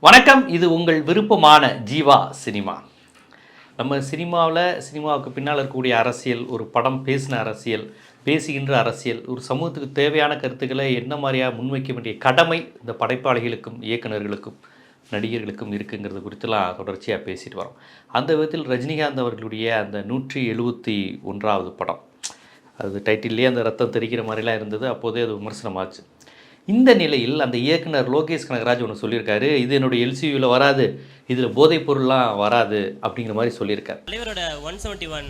வணக்கம். இது உங்கள் விருப்பமான ஜீவா சினிமா. நம்ம சினிமாவில் சினிமாவுக்கு பின்னால் இருக்கக்கூடிய அரசியல் ஒரு படம் பேசின அரசியல் பேசுகின்ற அரசியல் ஒரு சமூகத்துக்கு தேவையான கருத்துக்களை என்ன மாதிரியாக முன்வைக்க வேண்டிய கடமை இந்த படைப்பாளிகளுக்கும் இயக்குனர்களுக்கும் நடிகர்களுக்கும் இருக்குங்கிறது குறித்துலாம் தொடர்ச்சியாக பேசிட்டு வரோம். அந்த விதத்தில் ரஜினிகாந்த் அவர்களுடைய அந்த நூற்றி எழுபத்தி ஒன்றாவது படம். அது டைட்டில்லே அந்த ரத்தம் தெரிக்கிற மாதிரிலாம் இருந்தது. அப்போதே அது விமர்சனமாச்சு. இந்த நிலையில் அந்த இயக்குனர் லோகேஷ் கனகராஜ் ஒன்று சொல்லியிருக்காரு இது என்னுடைய எல்சியூவில் வராது இதில் போதைப் பொருள்லாம் வராது அப்படிங்கிற மாதிரி சொல்லியிருக்காரு. தலைவரோட ஒன் செவன்ட்டி ஒன்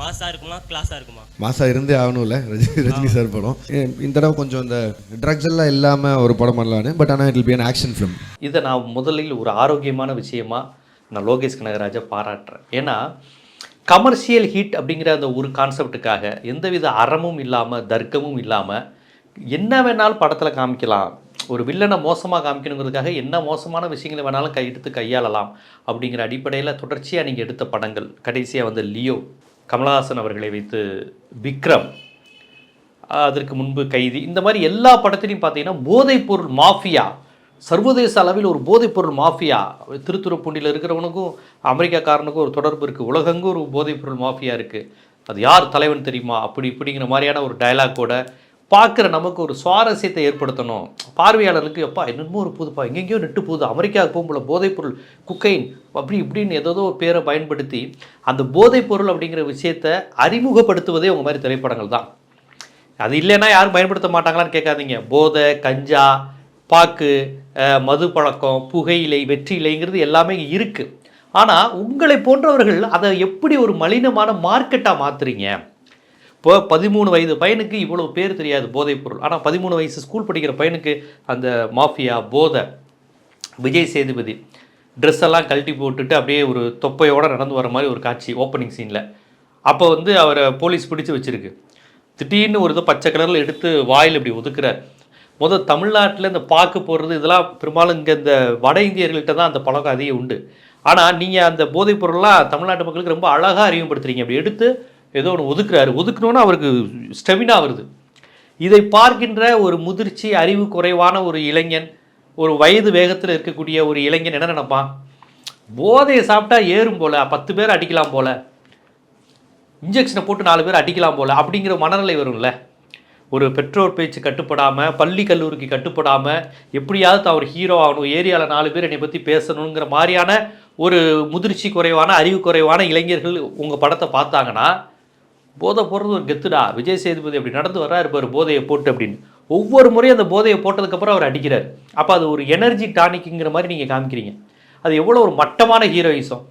மாசா இருக்குமா கிளாஸா இருக்குமா? மாசா இருந்தே ஆகணும்ல ரஜினி ரஜினி சார் படம். இந்த தடவை கொஞ்சம் இந்த ட்ரக்ஸ் எல்லாம் இல்லாமல் ஒரு படம் பண்ணலான்னு பட் ஆனால் it be an action film இதை நான் முதலில் ஒரு ஆரோக்கியமான விஷயமா நான் லோகேஷ் கனகராஜை பாராட்டுறேன். ஏன்னா கமர்ஷியல் ஹிட் அப்படிங்கிற அந்த ஒரு கான்செப்டுக்காக எந்தவித அறமும் இல்லாமல் தர்க்கமும் இல்லாமல் என்ன வேணாலும் படத்தில் காமிக்கலாம். ஒரு வில்லனை மோசமாக காமிக்கணுங்கிறதுக்காக என்ன மோசமான விஷயங்களை வேணாலும் கை எடுத்து கையாளலாம் அப்படிங்கிற அடிப்படையில் தொடர்ச்சியாக நீங்கள் எடுத்த படங்கள். கடைசியாக வந்து லியோ கமலஹாசன் அவர்களை வைத்து விக்ரம் அதற்கு முன்பு கைதி. இந்த மாதிரி எல்லா படத்திலையும் பார்த்தீங்கன்னா போதைப்பொருள் மாஃபியா. சர்வதேச அளவில் ஒரு போதைப்பொருள் மாஃபியா. திருத்துறைப்பூண்டியில் இருக்கிறவனுக்கும் அமெரிக்காக்காரனுக்கும் ஒரு தொடர்பு இருக்குது உலகங்கும் ஒரு போதைப்பொருள் மாஃபியா இருக்குது அது யார் தலைவன் தெரியுமா? அப்படி இப்படிங்கிற மாதிரியான ஒரு டயலாக்கோட பார்க்குற நமக்கு ஒரு சுவாரஸ்யத்தை ஏற்படுத்தணும். பார்வையாளர்களுக்கு எப்பா என்னென்னமோ ஒரு புதுப்பா எங்கெங்கேயோ நெட்டு போகுது அமெரிக்காவுக்கு போகும்போல போதைப்பொருள் குக்கைன் அப்படி இப்படின்னு ஏதோ ஒரு பேரை பயன்படுத்தி அந்த போதைப்பொருள் அப்படிங்கிற விஷயத்தை அறிமுகப்படுத்துவதே உங்கள் மாதிரி திரைப்படங்கள் தான். அது இல்லைன்னா யாரும் பயன்படுத்த மாட்டாங்களான்னு கேட்காதீங்க. போதை கஞ்சா பாக்கு மது பழக்கம் புகையிலை வெற்றிலைங்கிறது எல்லாமே இருக்குது ஆனால் உங்களை போன்றவர்கள் அதை எப்படி ஒரு மலினமான மார்க்கெட்டாக மாற்றுறீங்க இப்போ பதிமூணு வயது பையனுக்கு இவ்வளோ பேர் தெரியாது போதைப் பொருள். ஆனால் பதிமூணு வயசு ஸ்கூல் படிக்கிற பையனுக்கு அந்த மாஃபியா போதை விஜய் சேதுபதி ட்ரெஸ் எல்லாம் கழட்டி போட்டுட்டு அப்படியே ஒரு தொப்பையோடு நடந்து வர மாதிரி ஒரு காட்சி ஓப்பனிங் சீனில் அப்போ வந்து அவரை போலீஸ் பிடிச்சி வச்சிருக்கு. திடீர்னு ஒரு இதை பச்சை கலரில் எடுத்து வாயில் இப்படி ஒதுக்குறார். முதல் தமிழ்நாட்டில் இந்த பாக்கு போடுறது இதெல்லாம் பெரும்பாலும் இங்கே இந்த வட இந்தியர்கள்ட்ட தான் அந்த பழக்கம் அதிகம் உண்டு. ஆனால் நீங்கள் அந்த போதைப் பொருள்லாம் தமிழ்நாட்டு மக்களுக்கு ரொம்ப அழகாக அறிமுகப்படுத்துறீங்க. அப்படி எடுத்து ஏதோ ஒன்று ஒதுக்குறாரு. ஒதுக்கணுன்னா அவருக்கு ஸ்டெமினா வருது. இதை பார்க்கின்ற ஒரு முதிர்ச்சி அறிவு குறைவான ஒரு இளைஞன் ஒரு வயது வேகத்தில் இருக்கக்கூடிய ஒரு இளைஞன் என்ன நினைப்பான்? போதையை சாப்பிட்டா ஏறும் போல பத்து பேர் அடிக்கலாம் போல இன்ஜெக்ஷனை போட்டு நாலு பேர் அடிக்கலாம் போல அப்படிங்கிற மனநிலை வரும்ல. ஒரு பெற்றோர் பேச்சு கட்டுப்படாமல் பள்ளி கல்லூரிக்கு கட்டுப்படாமல் எப்படியாவது அவர் ஹீரோ ஆகணும் ஏரியாவில் நாலு பேர் என்னை பற்றி பேசணுங்கிற மாதிரியான ஒரு முதிர்ச்சி குறைவான அறிவு குறைவான இளைஞர்கள் உங்கள் படத்தை பார்த்தாங்கன்னா போதை போடுறது ஒரு கெத்துடா. விஜய் சேதுபதி அப்படி நடந்து வர்றாரு பாரு போதையை போட்டு அப்படின்னு. ஒவ்வொரு முறையும் அந்த போதையை போட்டதுக்கப்புறம் அவர் அடிக்கிறார். அப்போ அது ஒரு எனர்ஜி டானிக்குங்கிற மாதிரி நீங்கள் காமிக்கிறீங்க. அது எவ்வளோ ஒரு மட்டமான ஹீரோயிசம்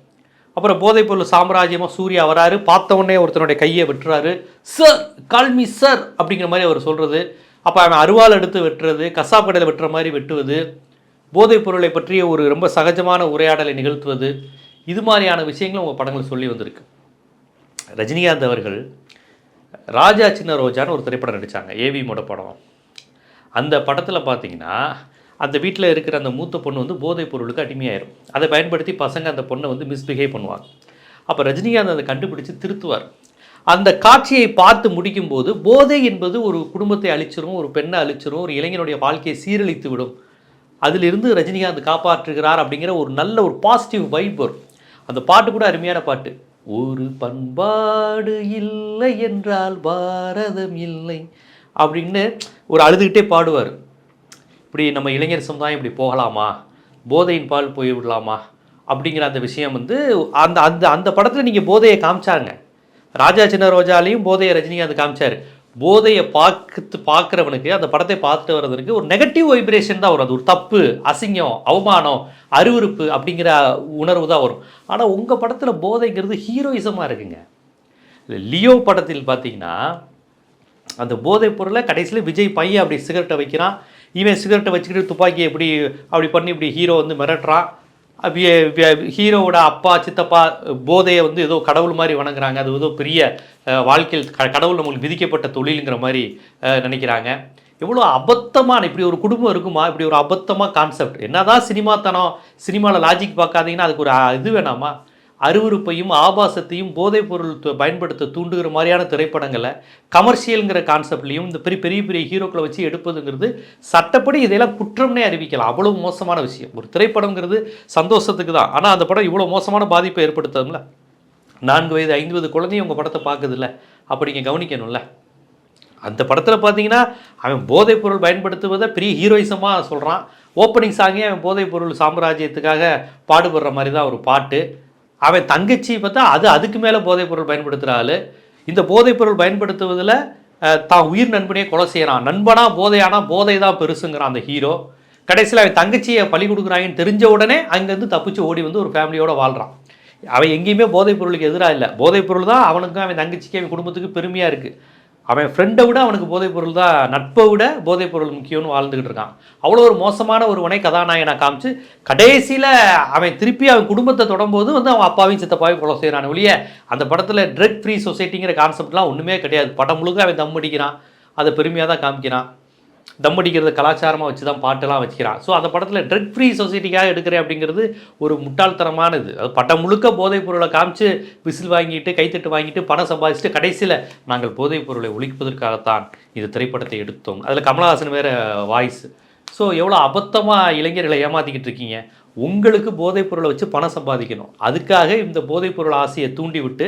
அப்புறம் போதைப்பொருள் சாம்ராஜ்யமாக சூர்யா வராரு பார்த்த உடனே ஒருத்தனுடைய கையை வெட்டுறாரு. சார் கால்மி சார் அப்படிங்கிற மாதிரி அவர் சொல்கிறது அப்போ அவன் அருவாள் எடுத்து வெட்டுறது கசாப் கடையில் வெட்டுற மாதிரி வெட்டுவது போதைப் பொருளை பற்றிய ஒரு ரொம்ப சகஜமான உரையாடலை நிகழ்த்துவது. இது மாதிரியான விஷயங்களும் உங்கள் படங்கள் சொல்லி வந்திருக்கு. ரஜினிகாந்த் அவர்கள் ராஜா சின்ன ரோஜான்னு ஒரு திரைப்படம் நடித்தாங்க ஏவி மோட படம். அந்த படத்தில் பார்த்தீங்கன்னா அந்த வீட்டில் இருக்கிற அந்த மூத்த பொண்ணு வந்து போதைப் பொருளுக்கு அடிமையாயிரும். அதை பயன்படுத்தி பசங்க அந்த பொண்ணை வந்து மிஸ்பிஹேவ் பண்ணுவாங்க. அப்போ ரஜினிகாந்த் அதை கண்டுபிடிச்சு திருத்துவார். அந்த காட்சியை பார்த்து முடிக்கும்போது போதை என்பது ஒரு குடும்பத்தை அழிச்சிரும் ஒரு பெண்ணை அழிச்சிரும் ஒரு இளைஞனுடைய வாழ்க்கையை சீரழித்து விடும் அதிலிருந்து ரஜினிகாந்த் காப்பாற்றுகிறார் அப்படிங்கிற ஒரு நல்ல ஒரு பாசிட்டிவ் வைப் வரும். அந்த பாட்டு கூட அருமையான பாட்டு. ஒரு பண்பாடு இல்லை என்றால் பாரதம் இல்லை அப்படின்னு ஒரு அழுதுகிட்டே பாடுவார். இப்படி நம்ம இளைஞர் சமுதாயம் இப்படி போகலாமா? போதையின் பால் போய் விடலாமா? அப்படிங்கிற அந்த விஷயம் வந்து அந்த அந்த அந்த படத்தில் நீங்கள் போதையை காமிச்சாங்க ராஜா சின்ன ரோஜாலையும் போதையை ரஜினிகாந்த் காமிச்சார். போதையை பார்த்து பார்க்குறவனுக்கு அந்த படத்தை பார்த்துட்டு வர்றதுக்கு ஒரு நெகட்டிவ் வைப்ரேஷன் தான் வரும். அது ஒரு தப்பு அசிங்கம் அவமானம் அருவருப்பு அப்படிங்கிற உணர்வு தான் வரும். ஆனால் உங்கள் படத்தில் போதைங்கிறது ஹீரோயிசமாக இருக்குங்க. லியோ படத்தில் பார்த்தீங்கன்னா அந்த போதைப் பொருளை கடைசியில் விஜய் பையன் அப்படி சிகரெட்டை வைக்கிறான். இவன் சிகரெட்டை வச்சுக்கிட்டு துப்பாக்கி எப்படி அப்படி பண்ணி இப்படி ஹீரோ வந்து மிரட்டுறான். ஹீரோவோட அப்பா சித்தப்பா போதையை வந்து ஏதோ கடவுள் மாதிரி வணங்குறாங்க. அது ஏதோ பெரிய வாழ்க்கையில் க- கடவுள் நம்மளுக்கு விதிக்கப்பட்ட தொழிலுங்கிற மாதிரி நினைக்கிறாங்க. எவ்வளோ அபத்தமான இப்படி ஒரு குடும்பம் இருக்குமா? இப்படி ஒரு அபத்தமாக கான்செப்ட் என்னதான் சினிமாத்தனம் சினிமாவில் லாஜிக் பார்க்காதீங்கன்னா அதுக்கு ஒரு இது வேணாமா? அருவருப்பையும் ஆபாசத்தையும் போதைப்பொருள் பொருள் பயன்படுத்த தூண்டுகிற மாதிரியான திரைப்படங்களை கமர்ஷியலுங்கிற கான்செப்ட்லையும் இந்த பெரிய பெரிய பெரிய ஹீரோக்களை வச்சு எடுப்பதுங்கிறது சட்டப்படி இதெல்லாம் குற்றம்னே அறிவிக்கலாம். அவ்வளவு மோசமான விஷயம். ஒரு திரைப்படங்கிறது சந்தோஷத்துக்கு தான். ஆனால் அந்த படம் இவ்வளோ மோசமான பாதிப்பை ஏற்படுத்தும்ல நான்கு வயது ஐந்து வயது குழந்தையும் உங்கள் படத்தை பார்க்குதுல்ல? அப்படி நீங்கள் கவனிக்கணும்ல? அந்த படத்தில் பார்த்தீங்கன்னா அவன் போதைப்பொருள் பயன்படுத்துவதை பெரிய ஹீரோயிசமாக சொல்கிறான் ஓப்பனிங் சாங்கே அவன் போதைப்பொருள் சாம்ராஜ்யத்துக்காக பாடுபடுற மாதிரி தான் ஒரு பாட்டு. அவன் தங்கச்சி பார்த்தா அது அதுக்கு மேலே போதைப்பொருள் பயன்படுத்துகிறாள் இந்த போதைப்பொருள் பயன்படுத்துவதில் தான் உயிர் நண்பனையே கொலை செய்கிறான் நண்பனா போதையானா போதை தான் பெருசுங்கிறான் அந்த ஹீரோ கடைசியில் அவன் தங்கச்சியை பழி கொடுக்குறாங்கன்னு தெரிஞ்ச உடனே அங்கேருந்து தப்பிச்சு ஓடி வந்து ஒரு ஃபேமிலியோடு வாழ்கிறான் அவன் எங்கேயுமே போதைப் பொருளுக்கு எதிராக இல்லை. போதைப் பொருள் தான் அவனுக்கும் அவன் தங்கச்சிக்கு அவன் குடும்பத்துக்கு பெருமையாக இருக்குது அவன் ஃப்ரெண்டை விட அவனுக்கு போதைப் பொருள் தான் நட்பை விட போதைப் பொருள் முக்கியம்னு வாழ்ந்துக்கிட்டு இருக்கான். அவ்வளோ ஒரு மோசமான ஒருவனை கதாநாயகனை காமிச்சு கடைசியில் அவன் திருப்பி அவன் குடும்பத்தை தொடரும்போது வந்து அவன் அப்பாவையும் சித்தப்பாவையும் கொலை செய்கிறான் ஒழிய அந்த படத்தில் ட்ரக் ஃப்ரீ சொசைட்டிங்கிற கான்செப்ட்லாம் ஒன்றுமே கிடையாது. படம் முழுக்க அவன் தம் அடிக்கிறான். அதை பெருமையாக தான் காமிக்கிறான். தம் அடிக்கிறது கலாச்சாரமாக வச்சு தான் பாட்டெல்லாம் வச்சுக்கிறான். ஸோ அந்த படத்தில் ட்ரக் ஃப்ரீ சொசைட்டிக்காக எடுக்கிறேன் அப்படிங்கிறது ஒரு முட்டாள்தனமானது. அது பட்டம் முழுக்க போதைப் பொருளை காமிச்சு விசில் வாங்கிட்டு கைத்தட்டு வாங்கிட்டு பணம் சம்பாதிச்சுட்டு கடைசியில் நாங்கள் போதைப் பொருளை ஒழிப்பதற்காகத்தான் இந்த திரைப்படத்தை எடுத்தோம். அதில் கமலஹாசன் வேறு வாய்ஸ் ஸோ எவ்வளோ அபத்தமாக இளைஞர்களை ஏமாற்றிக்கிட்டு இருக்கீங்க? உங்களுக்கு போதைப் பொருளை வச்சு பணம் சம்பாதிக்கணும். அதுக்காக இந்த போதைப் பொருள் ஆசையை தூண்டி விட்டு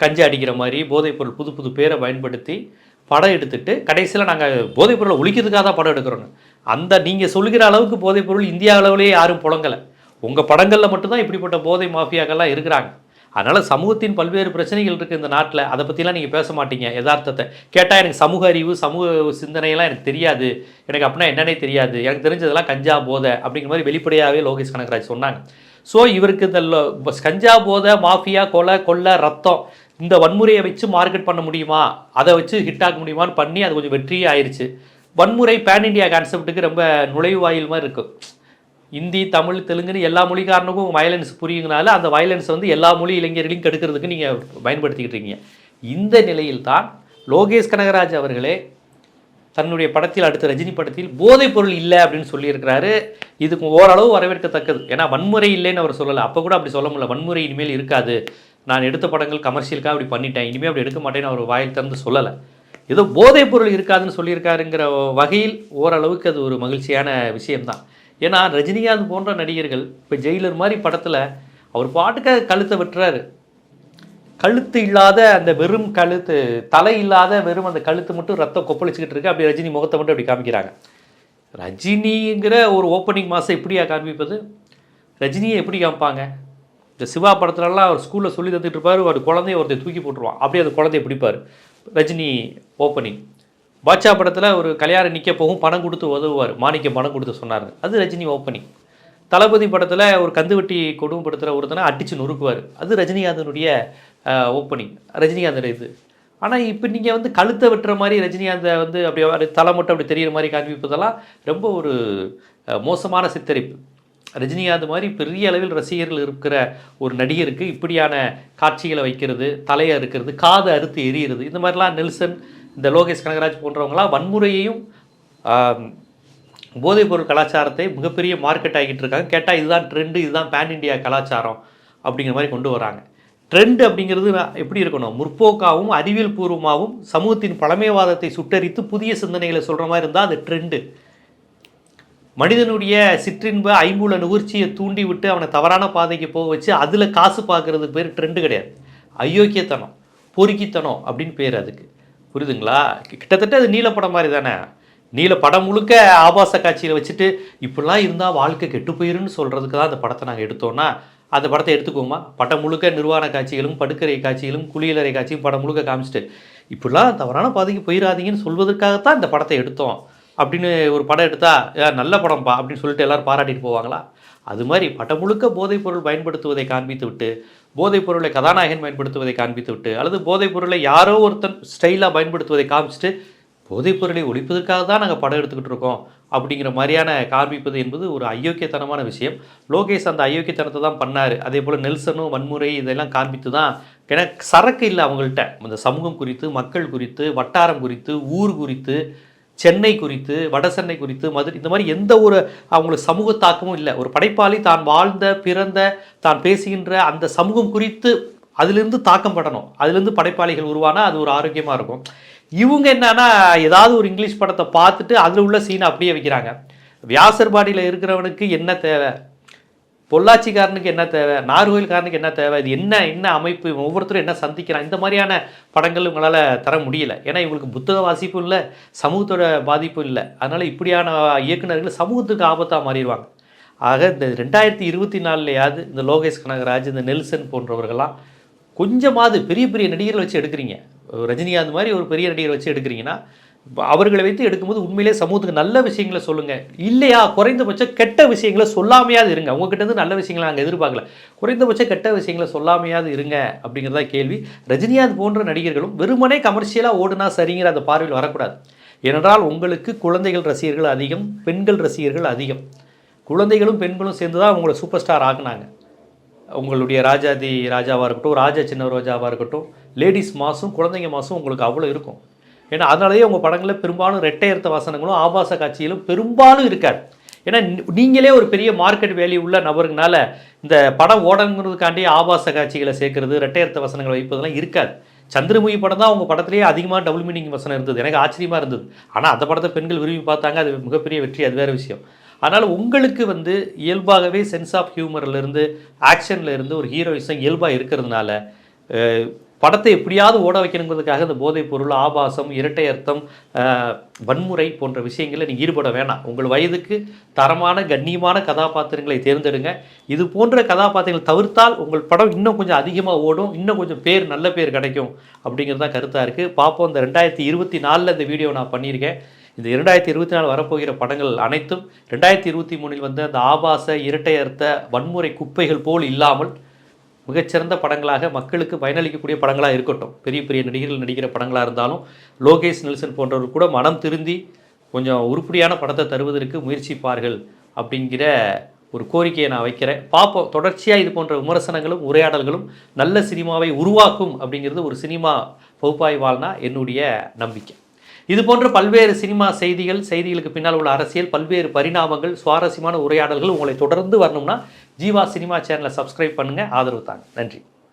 கஞ்சி அடிக்கிற மாதிரி போதைப் பொருள் புது புது பேரை பயன்படுத்தி படம் எடுத்துட்டு கடைசியில் நாங்கள் போதைப் பொருளை ஒழிக்கிறதுக்காக தான் படம் எடுக்கிறோன்னு அந்த நீங்கள் சொல்லுகிற அளவுக்கு போதைப்பொருள் இந்தியா அளவுலேயே யாரும் புழங்கலை. உங்கள் படங்களில் மட்டும்தான் இப்படிப்பட்ட போதை மாஃபியாக்கள்லாம் இருக்கிறாங்க. அதனால் சமூகத்தின் பல்வேறு பிரச்சனைகள் இருக்குது இந்த நாட்டில். அதை பற்றிலாம் நீங்கள் பேச மாட்டீங்க யதார்த்தத்தை. கேட்டால் எனக்கு சமூக அறிவு சமூக சிந்தனையெல்லாம் எனக்கு தெரியாது. எனக்கு அப்படின்னா என்னன்னே தெரியாது. எனக்கு தெரிஞ்சதெல்லாம் கஞ்சா போதை அப்படிங்கிற மாதிரி வெளிப்படையாகவே லோகேஷ் கனகராஜ் சொன்னாங்க. ஸோ இவருக்கு இந்த கஞ்சா போதை மாஃபியா கொலை கொள்ளை ரத்தம் இந்த வன்முறையை வச்சு மார்க்கெட் பண்ண முடியுமா? அதை வச்சு ஹிட் ஆக முடியுமான்னு பண்ணி அது கொஞ்சம் வெற்றியே ஆயிடுச்சு வன்முறை பேன் இண்டியா கான்செப்ட்டுக்கு ரொம்ப நுழைவாயில் மாதிரி இருக்கும் இந்தி தமிழ் தெலுங்குன்னு எல்லா மொழிக்காரனுக்கும் வயலன்ஸ் புரியுங்கனால அந்த வயலன்ஸ் வந்து எல்லா மொழி இளைஞர்களையும் கெடுக்கிறதுக்கு நீங்கள் பயன்படுத்திக்கிட்டு இருக்கீங்க. இந்த நிலையில் தான் லோகேஷ் கனகராஜ் அவர்களே தன்னுடைய படத்தில் அடுத்த ரஜினி படத்தில் போதைப் பொருள் இல்லை அப்படின்னு சொல்லியிருக்கிறாரு. இதுக்கு ஓரளவு வரவேற்கத்தக்கது. ஏன்னா வன்முறை இல்லைன்னு அவர் சொல்லலை. அப்போ கூட அப்படி சொல்ல முடியல. வன்முறை இனிமேல் இருக்காது. நான் எடுத்த படங்கள் கமர்ஷியலுக்காக அப்படி பண்ணிட்டேன். இனிமேல் அப்படி எடுக்க மாட்டேன்னு அவர் வாயில் திறந்து சொல்லலை. ஏதோ போதைப் பொருள் இருக்காதுன்னு சொல்லியிருக்காருங்கிற வகையில் ஓரளவுக்கு அது ஒரு மகிழ்ச்சியான விஷயம்தான். ஏன்னா ரஜினிகாந்த் போன்ற நடிகர்கள் இப்போ ஜெயிலர் மாதிரி படத்தில் அவர் பாட்டுக்க கழுத்தை வெட்டுறாரு. கழுத்து இல்லாத அந்த வெறும் கழுத்து தலை இல்லாத வெறும் அந்த கழுத்து மட்டும் ரத்தம் கொப்பளிச்சுக்கிட்டு இருக்கு. அப்படி ரஜினி முகத்தை மட்டும் அப்படி காமிக்கிறாங்க. ரஜினிங்கிற ஒரு ஓப்பனிங் மாதம் எப்படியா காண்பிப்பது? ரஜினியை எப்படி காமிப்பாங்க? இந்த சிவா படத்துலலாம் அவர் ஸ்கூலில் சொல்லி தந்துட்டு இருப்பார் ஒரு குழந்தைய ஒருத்தர் தூக்கி போட்டுருவான். அப்படியே அந்த குழந்தைய பிடிப்பார். ரஜினி ஓப்பனிங் பாட்சா படத்தில் ஒரு கல்யாணம் நிற்க போகும் பணம் கொடுத்து உதவுவார். மாணிக்கம் பணம் கொடுத்து சொன்னார். அது ரஜினி ஓப்பனிங் தளபதி படத்தில் ஒரு கந்துவட்டி கொடுமைப்படுத்துகிற ஒருத்தனை அடித்து நொறுக்குவார். அது ரஜினிகாந்தனுடைய ஓப்பனிங் ரஜினிகாந்தன் இது. ஆனால் இப்போ நீங்கள் வந்து கழுத்தை வெட்டுற மாதிரி ரஜினிகாந்தை வந்து அப்படி தலை மட்டும் அப்படி தெரியிற மாதிரி காண்பிப்பதெல்லாம் ரொம்ப ஒரு மோசமான சித்தரிப்பு. ரஜினிகாந்த் மாதிரி பெரிய அளவில் ரசிகர்கள் இருக்கிற ஒரு நடிகருக்கு இப்படியான காட்சிகளை வைக்கிறது தலையை அறுக்கிறது காது அறுத்து எரியிறது இந்த மாதிரிலாம் நெல்சன் இந்த லோகேஷ் கனகராஜ் போன்றவங்களாம் வன்முறையையும் போதைப்பொருள் கலாச்சாரத்தை மிகப்பெரிய மார்க்கெட் ஆகிட்டு இருக்காங்க. கேட்டால் இதுதான் ட்ரெண்டு இதுதான் பேன் இண்டியா கலாச்சாரம் அப்படிங்கிற மாதிரி கொண்டு வராங்க. ட்ரெண்ட் அப்படிங்கிறது நான் எப்படி இருக்கணும்? முற்போக்காகவும் அறிவியல் பூர்வமாகவும் சமூகத்தின் பழமைவாதத்தை சுட்டரித்து புதிய சிந்தனைகளை சொல்கிற மாதிரி இருந்தால் அது ட்ரெண்டு மனிதனுடைய சிற்றின்ப ஐம்புல நுகர்ச்சியை தூண்டி விட்டு அவனை தவறான பாதைக்கு போக வச்சு அதில் காசு பார்க்கறதுக்கு பேர் ட்ரெண்டு கிடையாது. அயோக்கியத்தனம் பொறுக்கித்தனம் அப்படின்னு பேர் அதுக்கு. புரியுதுங்களா? கிட்டத்தட்ட அது நீலப்படம் மாதிரி தானே? நீல படம் முழுக்க ஆபாச காட்சியில் வச்சுட்டு இப்படிலாம் இருந்தால் வாழ்க்கை கெட்டு போயிருன்னு சொல்கிறதுக்கு தான் அந்த படத்தை நாங்கள் எடுத்தோன்னா அந்த படத்தை எடுத்துக்குவோமா? படம் முழுக்க நிர்வாண காட்சிகளும் படுக்கறை காட்சிகளும் குளியலறை காட்சியும் படம் முழுக்க காமிச்சிட்டு இப்படிலாம் தவறான பாதைக்கு போயிடாதீங்கன்னு சொல்வதற்காகத்தான் இந்த படத்தை எடுத்தோம். அப்படின்னு ஒரு படம் எடுத்தால் "ஏ, நல்ல படம்ப்பா அப்படின்னு சொல்லிட்டு எல்லோரும் பாராட்டிட்டு போவாங்களா? அது மாதிரி படம் முழுக்க போதைப் பொருள் பயன்படுத்துவதை காண்பித்து விட்டு போதைப் பொருளை கதாநாயகன் பயன்படுத்துவதை காண்பித்து விட்டு அல்லது போதைப் பொருளை யாரோ ஒருத்தன் ஸ்டைலாக பயன்படுத்துவதை காமிச்சிட்டு போதைப் பொருளை ஒழிப்பதற்காக தான் நாங்கள் படம் எடுத்துக்கிட்டு இருக்கோம் அப்படிங்கிற மாதிரியான காண்பிப்பது என்பது ஒரு அயோக்கியத்தனமான விஷயம். லோகேஷ் அந்த அயோக்கியத்தனத்தை தான் பண்ணார். அதே போல் நெல்சனும் வன்முறை இதெல்லாம் காண்பித்து தான் ஏன்னா சரக்கு இல்லை அவங்கள்ட்ட. இந்த சமூகம் குறித்து மக்கள் குறித்து வட்டாரம் குறித்து ஊர் குறித்து சென்னை குறித்து வடசென்னை குறித்து மதுரை இந்த மாதிரி எந்த ஒரு அவங்களுக்கு சமூக தாக்கமும் இல்லை. ஒரு படைப்பாளி தான் வாழ்ந்த பிறந்த தான் பேசுகின்ற அந்த சமூகம் குறித்து அதிலிருந்து தாக்கம் படணும் அதுலேருந்து படைப்பாளிகள் உருவானா அது ஒரு ஆரோக்கியமாக இருக்கும். இவங்க என்னன்னா ஏதாவது ஒரு இங்கிலீஷ் படத்தை பார்த்துட்டு அதில் உள்ள சீனை அப்படியே வைக்கிறாங்க. வியாசர்பாடியில் இருக்கிறவனுக்கு என்ன தேவை? பொள்ளாச்சிக்காரனுக்கு என்ன தேவை? நார்கோயில்காரனுக்கு என்ன தேவை? இது என்ன என்ன அமைப்பு? ஒவ்வொருத்தரும் என்ன சந்திக்கிறான் இந்த மாதிரியான படங்கள் இவங்களால் தர முடியல. ஏன்னா இவங்களுக்கு புத்தக வாசிப்பும் இல்லை சமூகத்தோட பாதிப்பும் இல்லை. அதனால் இப்படியான இயக்குனர்கள் சமூகத்துக்கு ஆபத்தாக மாறிடுவாங்க. ஆக இந்த ரெண்டாயிரத்தி இருபத்தி நாலுலையாவது இந்த லோகேஷ் கனகராஜ் இந்த நெல்சன் போன்றவர்கள்லாம் கொஞ்சமாவது பெரிய பெரிய நடிகர்கள் வச்சு எடுக்கிறீங்க. ரஜினிகாந்த் மாதிரி ஒரு பெரிய நடிகர் வச்சு எடுக்கிறீங்கன்னா அவர்களை வைத்து எடுக்கும்போது உண்மையிலே சமூகத்துக்கு நல்ல விஷயங்களை சொல்லுங்கள் இல்லையா? குறைந்தபட்சம் கெட்ட விஷயங்களை சொல்லாமையாவது இருங்க. உங்ககிட்ட இருந்து நல்ல விஷயங்களை நாங்கள் எதிர்பார்க்கல. குறைந்தபட்சம் கெட்ட விஷயங்களை சொல்லாமையாவது இருங்க அப்படிங்கிறதா கேள்வி. ரஜினிகாந்த் போன்ற நடிகர்களும் வெறுமனே கமர்ஷியலாக ஓடுனா சரிங்கிற அந்த பார்வையில் வரக்கூடாது. ஏனென்றால் உங்களுக்கு குழந்தைகள் ரசிகர்கள் அதிகம் பெண்கள் ரசிகர்கள் அதிகம். குழந்தைகளும் பெண்களும் சேர்ந்து தான் அவங்கள சூப்பர் ஸ்டார் ஆக்குனாங்க. உங்களுடைய ராஜாதி ராஜாவாக இருக்கட்டும் ராஜா சின்ன ரோஜாவாக இருக்கட்டும் லேடிஸ் மாசும் குழந்தைங்க மாசும் உங்களுக்கு அவ்வளோ இருக்கும். ஏன்னா அதனாலேயே உங்கள் படங்களில் பெரும்பாலும் ரெட்டையர்த்த வசனங்களும் ஆபாச காட்சிகளும் பெரும்பாலும் இருக்காது. ஏன்னா நீங்களே ஒரு பெரிய மார்க்கெட் வேல்யூ உள்ள நபருங்கனால இந்த படம் ஓடணுங்கிறதுக்காண்டி ஆபாச காட்சிகளை சேர்க்கறது ரெட்டையர்த்த வசனங்களை வைப்பதெல்லாம் இருக்காது. சந்திரமுகி படம் தான் உங்கள் படத்திலேயே அதிகமாக டபுள் மீனிங் வசனம் இருந்தது. எனக்கு ஆச்சரியமாக இருந்தது. ஆனால் அந்த படத்தை பெண்கள் விரும்பி பார்த்தாங்க. அது மிகப்பெரிய வெற்றி. அது வேறு விஷயம். அதனால் உங்களுக்கு வந்து இயல்பாகவே சென்ஸ் ஆஃப் ஹியூமர்லேருந்து ஆக்ஷன்லேருந்து ஒரு ஹீரோயிசம் இயல்பாக இருக்கிறதுனால படத்தை எப்படியாவது ஓட வைக்கணுங்கிறதுக்காக இந்த போதைப் பொருள் ஆபாசம் இரட்டை அர்த்தம் வன்முறை போன்ற விஷயங்களில் நீங்கள் ஈடுபட வேணாம். உங்கள் வயதுக்கு தரமான கண்ணியமான கதாபாத்திரங்களை தேர்ந்தெடுங்க. இது போன்ற கதாபாத்திரங்கள் தவிர்த்தால் உங்கள் படம் இன்னும் கொஞ்சம் அதிகமாக ஓடும் இன்னும் கொஞ்சம் பேர் நல்ல பேர் கிடைக்கும் அப்படிங்கிறது தான் கருத்தாக இருக்குது பார்ப்போம் இந்த ரெண்டாயிரத்தி இருபத்தி நாலில் இந்த வீடியோ நான் பண்ணியிருக்கேன். இந்த இரண்டாயிரத்தி இருபத்தி நாலு வரப்போகிற படங்கள் அனைத்தும் ரெண்டாயிரத்தி இருபத்தி மூணில் வந்து அந்த ஆபாச இரட்டை அர்த்த வன்முறை குப்பைகள் போல் இல்லாமல் மிகச்சிறந்த படங்களாக மக்களுக்கு பயனளிக்கக்கூடிய படங்களாக இருக்கட்டும். பெரிய பெரிய நடிகர்கள் நடிக்கிற படங்களாக இருந்தாலும் லோகேஷ் நெல்சன் போன்றவர் கூட மனம் திருந்தி கொஞ்சம் உருப்படியான படத்தை தருவதற்கு முயற்சிப்பார்கள் அப்படிங்கிற ஒரு கோரிக்கையை நான் வைக்கிறேன். பார்ப்போம். தொடர்ச்சியாக இது போன்ற விமர்சனங்களும் உரையாடல்களும் நல்ல சினிமாவை உருவாக்கும் அப்படிங்கிறது ஒரு சினிமா பகுப்பாய்வால்னா என்னுடைய நம்பிக்கை. இது போன்ற பல்வேறு சினிமா செய்திகள் செய்திகளுக்கு பின்னால் உள்ள அரசியல் பல்வேறு பரிணாமங்கள் சுவாரஸ்யமான உரையாடல்கள் உங்களை தொடர்ந்து வரணும்னா ஜீவா சினிமா சேனலை சப்ஸ்கிரைப் பண்ணுங்கள் ஆதரவு தாங்க. நன்றி.